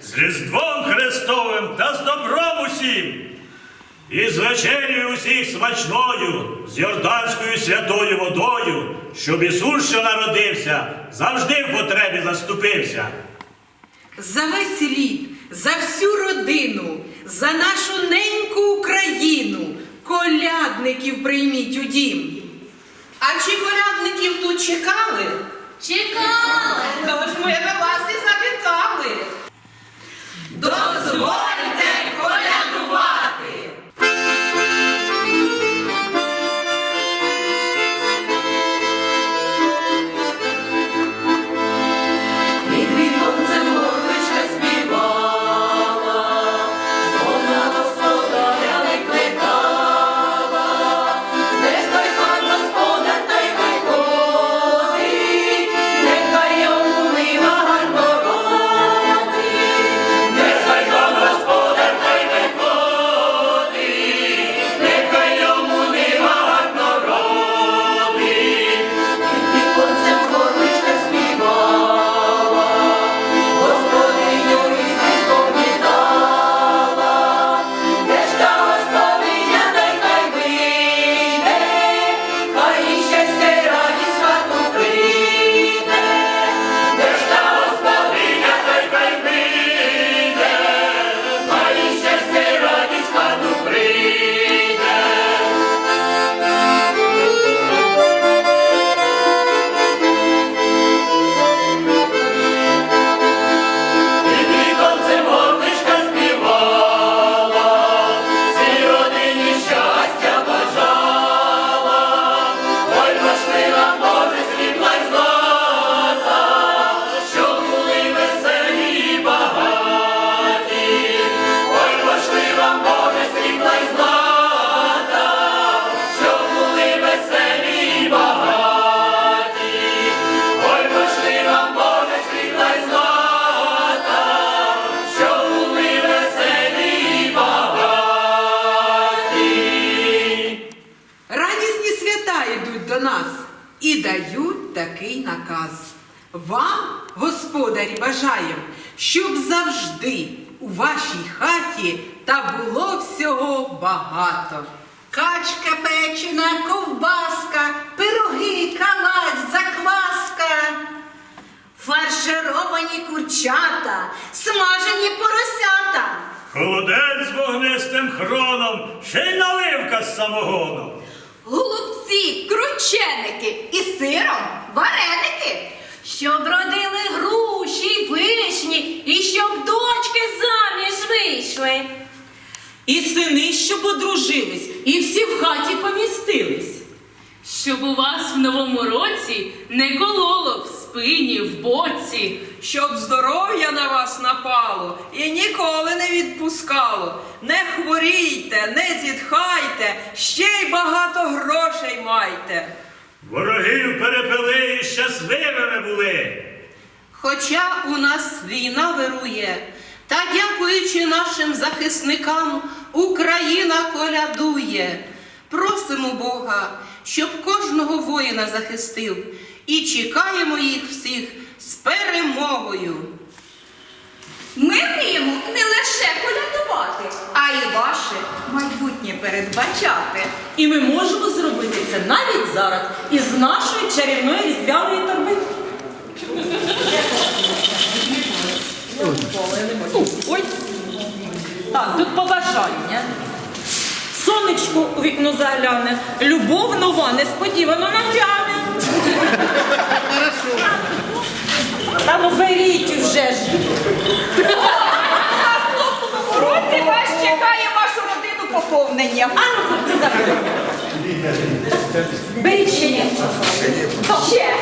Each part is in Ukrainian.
з Різдвом Христовим та з добром усім. І з вечерю усіх смачною, з Йорданською святою водою, щоб Ісус, що народився, завжди в потребі заступився. За весь рід, за всю родину, за нашу неньку Україну, колядників прийміть у дім. А чи колядників тут чекали? Чекали! Тож ми до вас і завітали. Дозвольте колядувати! Господарі, бажаєм, щоб завжди у вашій хаті та було всього багато. Качка печена, ковбаска, пироги, калач, закваска, фаршировані курчата, смажені поросята. Холодець з вогнистим хроном, ще й наливка з самогоном. Голубці, крученики і сиром вареники. Щоб родили груші, вишні, і щоб дочки заміж вийшли. І сини, щоб одружились, і всі в хаті помістились. Щоб у вас в новому році не кололо в спині, в боці. щоб здоров'я на вас напало і ніколи не відпускало. Не хворійте, не зітхайте, ще й багато грошей майте. Ворогів перепили і щасливими були. Хоча у нас війна вирує, та дякуючи нашим захисникам, Україна колядує. Просимо Бога, щоб кожного воїна захистив, і чекаємо їх всіх з перемогою. Ми вміємо не лише колядувати, а й ваше майбутнє передбачати. І ми можемо зробити це навіть зараз із нашої чарівної різдвяної торби. Ой. Так, тут побажання. Сонечко у вікно загляне, любов нова несподівано нагляне. Та ну беріть уже ж. В році вас чекає вашу родину поповнення. А ну хлопці зараз. Беріть ще. Ще.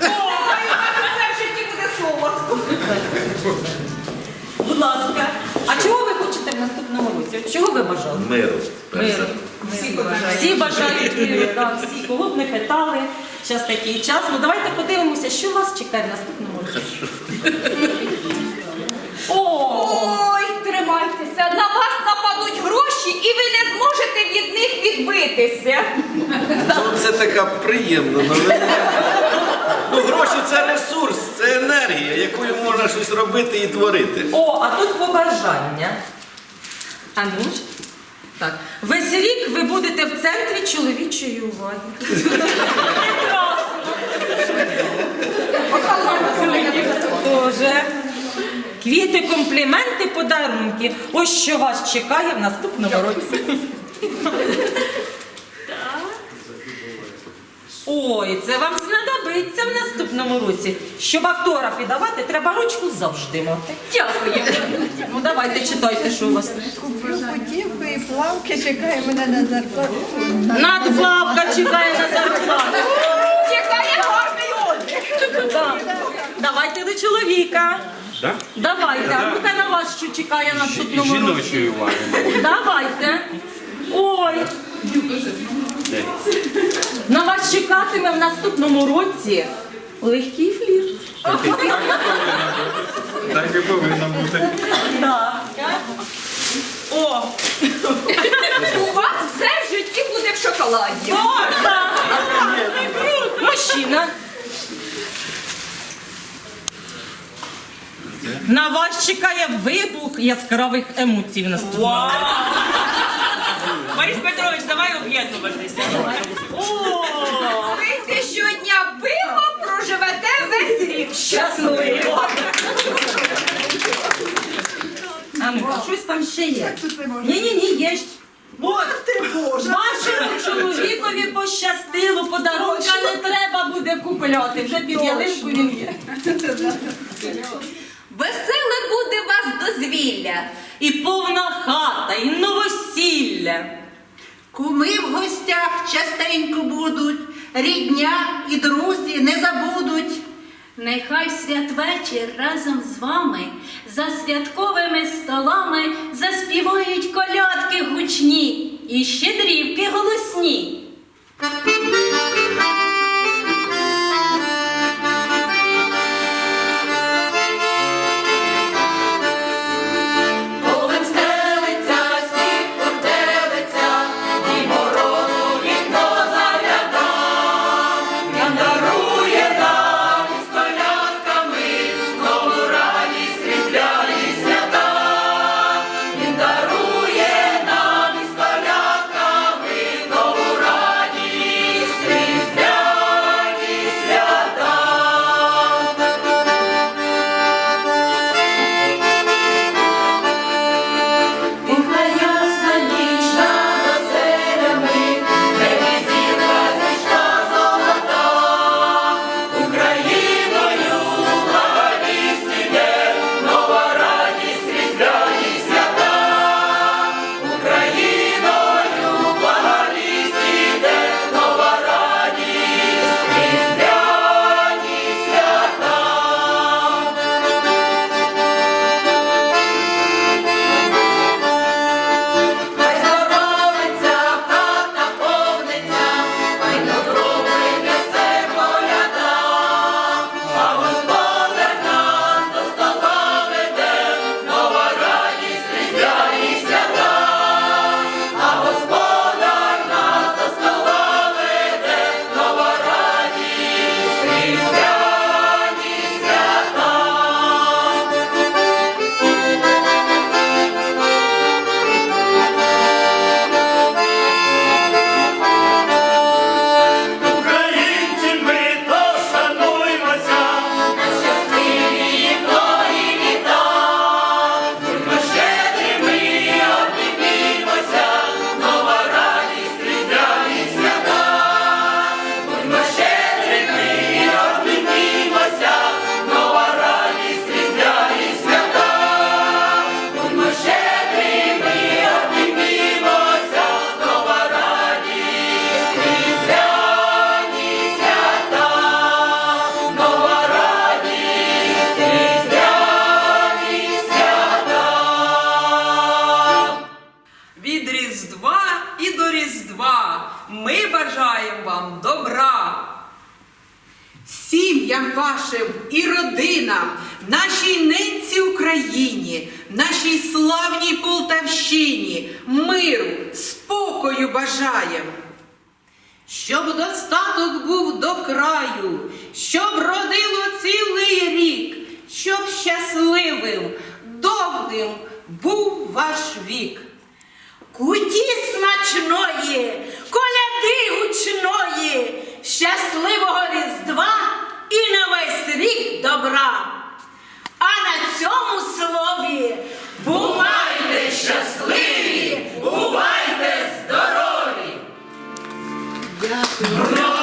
Ой, це в житті буде солодко. Будь ласка. А чого ви хочете в наступному році? От Чого ви бажали? Миру. Миру. Всі бажають миру, всі, кого б не питали. Зараз такий час. Ну давайте подивимося, що вас чекає в наступному році. О, Ой, тримайтеся, на вас нападуть гроші, і ви не зможете від них відбитися. Ну, це така приємна новина. Ну, гроші це ресурс, це енергія. якою можна щось робити і творити. О, а тут побажання. А ну ж. Так. Весь рік ви будете в центрі чоловічої уваги. Боже. Квіти, компліменти, подарунки. Ось що вас чекає в наступному році. Ой, це вам знадобиться в наступному році. Щоб автографи давати, треба ручку завжди мати. Дякую. Ну давайте читайте, що у вас тут. Путівку і плавки чекає мене на зарплату. Надбавка чекає на зарплату. Чекає гарний отдих. Да. Давайте до чоловіка. Давайте. А ну-ка на вас що чекає на наступному році. уваги. Давайте. Ой. На вас чекатиме в наступному році легкий флірт. Так і повинно бути. Так. О, У вас все в житті буде в шоколаді. О, так. Мужчина. На вас чекає вибух яскравих емоцій в наступному. Давай об'єднуватися. Пийте щодня пиво, проживете весь рік щасливо. А ну, щось там ще є. Ні-ні-ні, є. ж. От, вашому чоловікові пощастило, подарунка не треба буде купляти, вже під ялинку він є. Веселе буде вас дозвілля. І повна хата, і новосілля. Куми в гостях частенько будуть, рідня і друзі не забудуть. Нехай святвечір разом з вами за святковими столами заспівають колядки гучні і щедрівки голосні. Ми бажаємо вам добра. Сім'ям вашим і родинам, нашій ненці Україні, нашій славній Полтавщині, миру, спокою бажаєм. Щоб достаток був до краю, щоб родило цілий рік, щоб щасливим, довгим був ваш вік. Куті смачної, коляди гучної, щасливого Різдва і на весь рік добра. А на цьому слові бувайте щасливі, бувайте здорові! Браво!